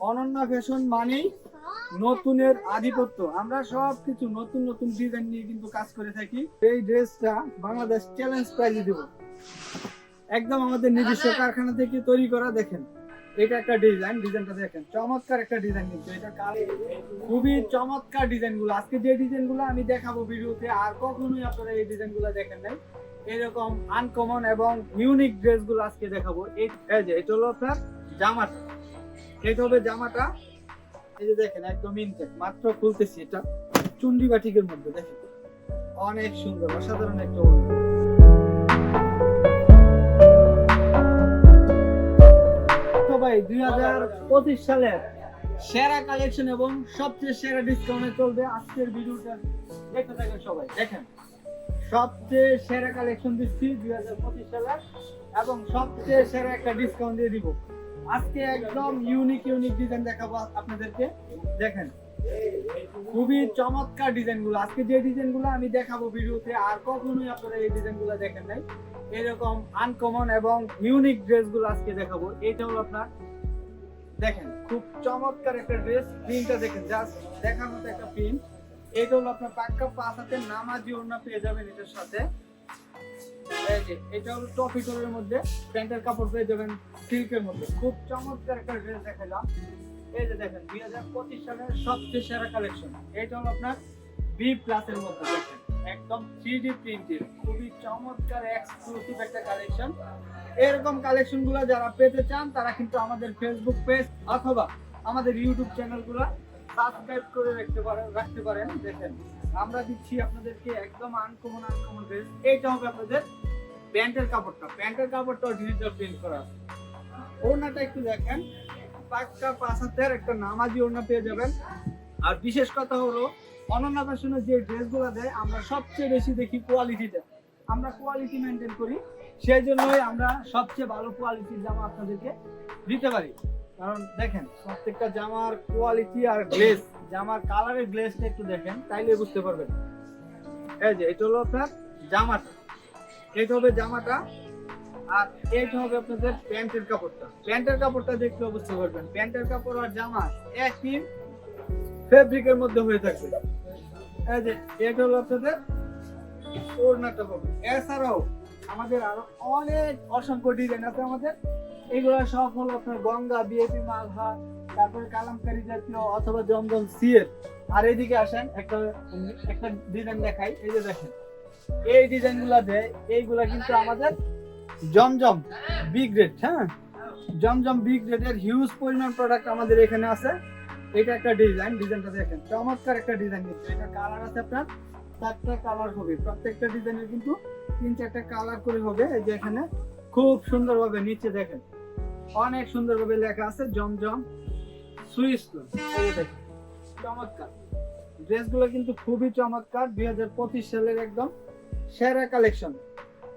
Ananya fashion মানেই নতুনের আধিপত্য। আমরা সব কিছু নতুন নতুন ডিজাইন নিয়ে কিন্তু কাজ করে থাকি। এই ড্রেসটা বাংলাদেশ চ্যালেঞ্জ প্রাইজে দেব। একদম আমাদের নিজস্ব কারখানা থেকে তৈরি করা দেখেন। এটা একটা ডিজাইন ডিজাইনটা দেখেন। চমৎকার একটা ডিজাইন কিন্তু এটা। কাল- খুবই চমৎকার ডিজাইনগুলো। আজকে যে ডিজাইনগুলো আমি দেখাবো ভিডিওতে আর কখনোই আপনারা এই ডিজাইনগুলো দেখেন নাই। এরকম আনকমন এবং ইউনিক ড্রেসগুলো আজকে দেখাবো। এই এটা হলো আপনার জামাটা। এটা হবে জামাটা। এই যে দেখেন, একদম ইনটেক। মাত্র খুলতেছি এটা। চুন্ডি বাটিকের মধ্যে, দেখেন। অনেক সুন্দর, অসাধারণ একটা ভাই, দুই হাজার পঁচিশ সালের সেরা কালেকশন এবং সবচেয়ে সেরা ডিসকাউন্টে চলবে আজকের ভিডিওটা। দেখতে থাকেন সবাই। দেখেন, সবচেয়ে সেরা কালেকশন দিচ্ছি দুই হাজার পঁচিশ সালের এবং সবচেয়ে সেরা একটা ডিসকাউন্ট দিয়ে দিব। আজকে একদম ইউনিক ইউনিক ডিজাইন দেখাবো আপনাদেরকে। দেখেন, খুবই চমৎকার ডিজাইনগুলো আজকে যে ডিজাইনগুলো আমি দেখাবো ভিডিওতে, আর কখনোই আপনারা এই ডিজাইনগুলো দেখেন নাই। এরকম আনকমন এবং ইউনিক ড্রেসগুলো আজকে দেখাবো। এটা হলো আপনার, দেখেন, খুব চমৎকার একটা ড্রেস প্রিন্টটা দেখেন জাস্ট দেখার মতো একটা প্রিন্ট এটা হলো আপনার পাক্কা পাঁচ হাতের নামাজি ওড়না পেয়ে যাবেন এটার সাথে। এই যে, এটা হলো টপি কলের মধ্যে প্যান্টের কাপড় পেয়ে যাবেন। সিল্কের মধ্যে। খুব চমৎকার একটা ড্রেস দেখালাম এই যে দেখেন, দুই হাজার পঁচিশ সালের সবচেয়ে সেরা কালেকশন এটা হলো আপনার বি প্লাসের মধ্যে, দেখেন। একদম থ্রি ডি প্রিন্টের খুবই চমৎকার এক্সক্লুসিভ একটা কালেকশন এরকম কালেকশনগুলো যারা পেতে চান, তারা কিন্তু আমাদের ফেসবুক পেজ অথবা আমাদের ইউটিউব চ্যানেলগুলো সাবস্ক্রাইব করে রাখতে পারেন রাখতে পারেন। দেখেন, আমরা দিচ্ছি আপনাদেরকে একদম আনকমন আনকমন ড্রেস এইটা হবে আপনাদের প্যান্টের কাপড়টা। প্যান্টের কাপড়টা ডিজিটাল প্রিন্ট করা ওড়নাটা একটু দেখেন। পাক্কা পাঁচ হাতের একটা নামাজি ওড়না পেয়ে যাবেন। আর বিশেষ কথা হলো, অনন্য ফ্যাশনের যে ড্রেসগুলো দেয়, আমরা সবচেয়ে বেশি দেখি কোয়ালিটিটা আমরা কোয়ালিটি মেনটেন করি, সেই জন্যই আমরা সবচেয়ে ভালো কোয়ালিটির জামা আপনাদেরকে দিতে পারি। কারণ দেখেন, প্রত্যেকটা জামার কোয়ালিটি আর গ্লেজ জামার কালারের গ্লেজটা একটু দেখেন, তাইলে বুঝতে পারবেন। এই যে, এটা হলো আপনার জামাটা। এটা হবে জামাটা আর এইটা হবে আপনাদের প্যান্টের কাপড়টা। প্যান্টের কাপড়টা দেখলে বুঝতে পারবেন প্যান্টের কাপড় আর জামা একই ফেব্রিকের মধ্যে হয়ে থাকবে। এই যে, এটা হলো আপনাদের ওড়নাটা হবে। এছাড়াও আমাদের আরও অনেক অসংখ্য ডিজাইন আছে আমাদের। এগুলো সব হলো আপনার গঙ্গা বিএপি মালহা, তারপরে কালামকারী জাতীয় অথবা জমজম সিএর আর এইদিকে আসেন, একটা একটা ডিজাইন দেখাই। এই যে দেখেন, এই ডিজাইনগুলা দেয়, এইগুলা কিন্তু আমাদের জমজম বি গ্রেড হ্যাঁ? জমজম বি গ্রেডের হিউজ পরিমাণ প্রোডাক্ট আমাদের এখানে আছে। এটা একটা ডিজাইন ডিজাইনটা দেখেন। চমৎকার একটা ডিজাইন কিন্তু এটা কালার আছে আপনার, চারটা কালার হবে। প্রত্যেকটা ডিজাইনের কিন্তু তিন চারটা কালার করে হবে। এই যে এখানে খুব সুন্দরভাবে নিচে দেখেন। অনেক সুন্দরভাবে লেখা আছে জমজম সুইস চমৎকার। ড্রেসগুলো কিন্তু খুবই চমৎকার। দুই হাজার পঁচিশ সালের একদম সেরা কালেকশন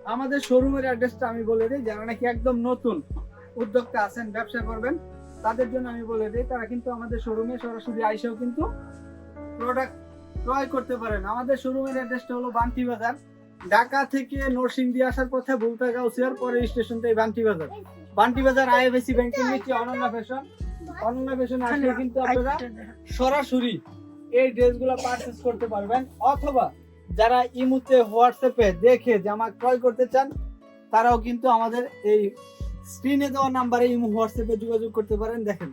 আমাদের শোরুমের অ্যাড্রেসটা আমি বলে দিই, যারা নাকি একদম নতুন উদ্যোক্তা আছেন, ব্যবসা করবেন, তাদের জন্য আমি বলে দিই, তারা কিন্তু আমাদের শোরুমে সরাসরি আইসেও কিন্তু প্রোডাক্ট ক্রয় করতে পারেন। আমাদের শোরুমের অ্যাড্রেসটা হলো বান্টি বাজার। ঢাকা থেকে নরসিংদী আসার পথে ভুলতা গাউসিয়ার পরের স্টেশনটাই বান্টি বাজার। বান্টি বাজার আইএফএসি ব্যাংকের নিচে অনন্যা ফ্যাশন। অনন্যা ফ্যাশন আসলে কিন্তু আপনারা সরাসরি এই ড্রেসগুলো পারচেজ করতে পারবেন, অথবা যারা ইমুতে হোয়াটসঅ্যাপে দেখে জামা ক্রয় করতে চান, তারাও কিন্তু আমাদের এই স্ক্রিনে দেওয়া নাম্বারে ইমু হোয়াটসঅ্যাপে যোগাযোগ করতে পারেন। দেখেন,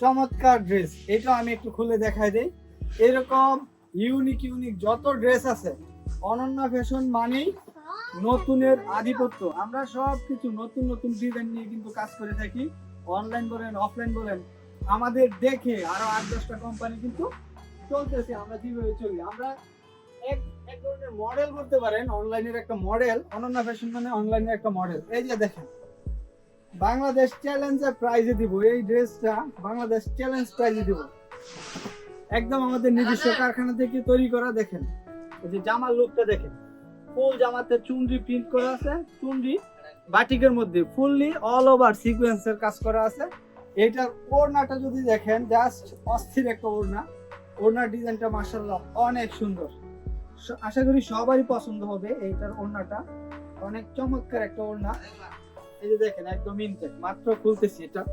চমৎকার ড্রেস এটা আমি একটু খুলে দেখাই দেই। এরকম ইউনিক ইউনিক যত ড্রেস আছে, অনন্য ফ্যাশন মানেই নতুনের আধিপত্য। আমরা সব কিছু নতুন নতুন ডিজাইন নিয়ে কিন্তু কাজ করে থাকি। অনলাইন বলেন অফলাইন বলেন, আমাদের দেখে আরও আট দশটা কোম্পানি কিন্তু চলতেছে। আমরা যেভাবে চলি, আমরা এক এক ধরনের মডেল করতে পারেন অনলাইনের একটা মডেল অনন্যা ফ্যাশন মানে অনলাইনের একটা মডেল এই যে দেখেন বাংলাদেশ চ্যালেঞ্জের প্রাইজে দিব এই ড্রেসটা বাংলাদেশ চ্যালেঞ্জ প্রাইজে দিব। একদম আমাদের নিজস্ব কারখানা থেকে তৈরি করা দেখেন এই যে জামার লুকটা দেখেন ফুল জামাতে চুনরি প্রিন্ট করা আছে চুনরি বাটিকের মধ্যে ফুললি অল ওভার সিকোয়েন্সের কাজ করা আছে। এইটার ওড়নাটা যদি দেখেন জাস্ট অস্থির একটা ওড়না। ওড়নার ডিজাইনটা মার্শাল্লাহ অনেক সুন্দর। আশা করি সবারই পছন্দ হবে এইটার ওড়নাটা। অনেক চমৎকার একটা ওড়না। এই যে দেখেন, একদম ইনটেক মাত্র খুলতেছি এটা।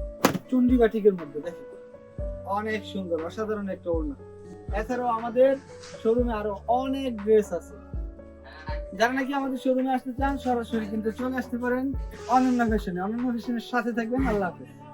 চুন্ডি বাটিকের মধ্যে, দেখেন। অনেক সুন্দর, অসাধারণ একটা ওড়না। এছাড়াও আমাদের শোরুমে আরও অনেক ড্রেস আছে। যারা নাকি আমাদের শোরুমে আসতে চান, সরাসরি কিন্তু চলে আসতে পারেন। অনন্য ফ্যাশনে অনন্য ফ্যাশনের সাথে থাকবেন। আল্লাহ হাফেজ।